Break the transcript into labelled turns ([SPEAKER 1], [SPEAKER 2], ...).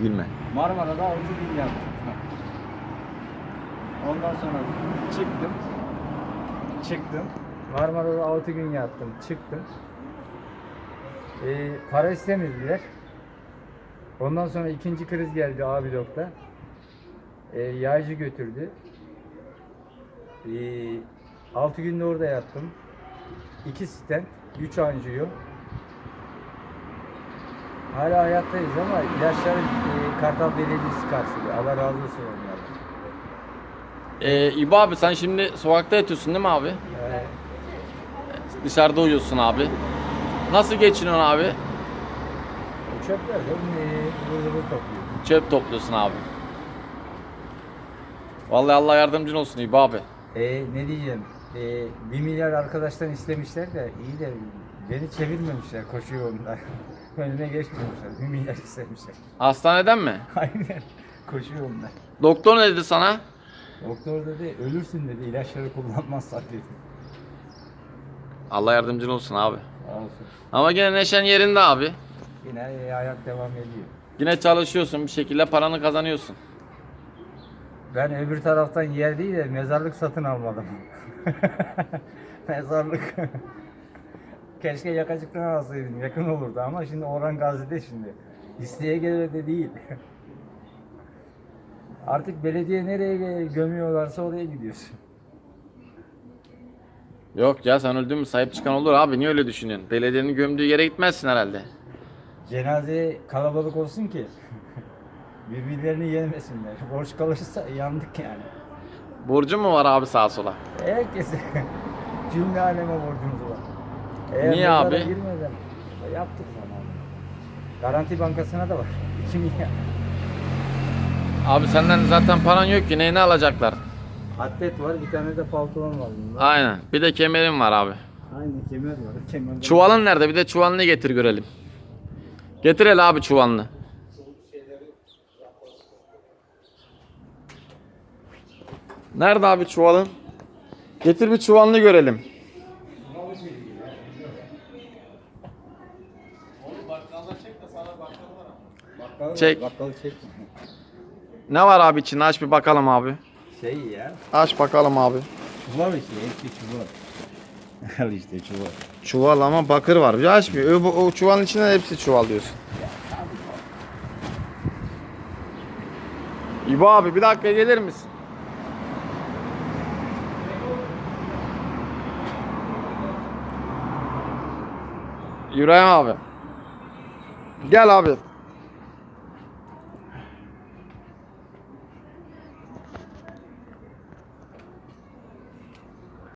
[SPEAKER 1] Gülme.
[SPEAKER 2] Marmara'da 6 gün yattım. Ondan sonra çıktım. Çıktım. Marmara'da 6 gün yattım. Çıktım. Ee, para istemediler. Ondan sonra ikinci kriz geldi A blokta. Ee, yaycı götürdü. Ee, 6 günde orada yattım. 2 stent, 3 anjiyo. Hala hayattayız ama ilaçları e, Kartal Belediyesi karşılıyor. Allah razı olsun onlardan.
[SPEAKER 1] Ee, İbo abi sen şimdi sokakta yatıyorsun değil mi abi?
[SPEAKER 2] Ee,
[SPEAKER 1] Dışarıda uyuyorsun abi. Nasıl geçiniyorsun abi?
[SPEAKER 2] çöpler de e, burada topluyor.
[SPEAKER 1] Çöp topluyorsun abi. Vallahi Allah yardımcın olsun İbo abi.
[SPEAKER 2] E, ne diyeceğim? E, 1 milyar arkadaştan istemişler de iyi de beni çevirmemişler koşu yolunda. Önüne geçmemişler. 1 milyar istemişler.
[SPEAKER 1] Hastaneden mi?
[SPEAKER 2] Aynen. Koşu yolunda.
[SPEAKER 1] Doktor ne dedi sana?
[SPEAKER 2] Doktor dedi ölürsün dedi ilaçları kullanmazsak dedi.
[SPEAKER 1] Allah yardımcın olsun abi.
[SPEAKER 2] Olsun.
[SPEAKER 1] Ama gene neşen yerinde abi.
[SPEAKER 2] Yine hayat devam ediyor.
[SPEAKER 1] Yine çalışıyorsun bir şekilde paranı kazanıyorsun.
[SPEAKER 2] Ben öbür taraftan yer değil de mezarlık satın almadım. mezarlık. Keşke yakacıktan alsaydım. Yakın olurdu ama şimdi Orhan Gazi'de şimdi. İsteye göre de değil. Artık belediye nereye gömüyorlarsa oraya gidiyorsun.
[SPEAKER 1] Yok ya sen öldün mü sahip çıkan olur abi niye öyle düşünüyorsun? Belediyenin gömdüğü yere gitmezsin herhalde.
[SPEAKER 2] Cenaze kalabalık olsun ki birbirlerini yemesinler. Borç kalırsa yandık yani.
[SPEAKER 1] Borcun mu var abi sağa sola?
[SPEAKER 2] Herkese cümle aleme borcumuz var.
[SPEAKER 1] Niye
[SPEAKER 2] mezara
[SPEAKER 1] abi?
[SPEAKER 2] girmeden yaptık zamanında. Garanti Bankası'na da var. 2 milyar.
[SPEAKER 1] Abi senden zaten paran yok ki neyini alacaklar?
[SPEAKER 2] Atlet var, bir tane de pantolon var bunda.
[SPEAKER 1] Aynen. Bir de kemerin var abi.
[SPEAKER 2] Aynı kemer var. Kemer
[SPEAKER 1] Çuvalın nerede? Bir de çuvalını getir görelim. Getir hele abi çuvalını. Nerede abi çuvalın? Getir bir çuvalını görelim. Çek.
[SPEAKER 2] Bakkal çek.
[SPEAKER 1] Ne var abi içinde? Aç bir bakalım abi.
[SPEAKER 2] Şey ya.
[SPEAKER 1] Aç bakalım abi.
[SPEAKER 2] Çuval işte. Hepsi çuval. Al işte çuval.
[SPEAKER 1] Çuval ama bakır var. Bir açmıyor. O, o çuvalın içinde hepsi çuval diyorsun. İbo abi bir dakika gelir misin? İbrahim abi. Gel abi.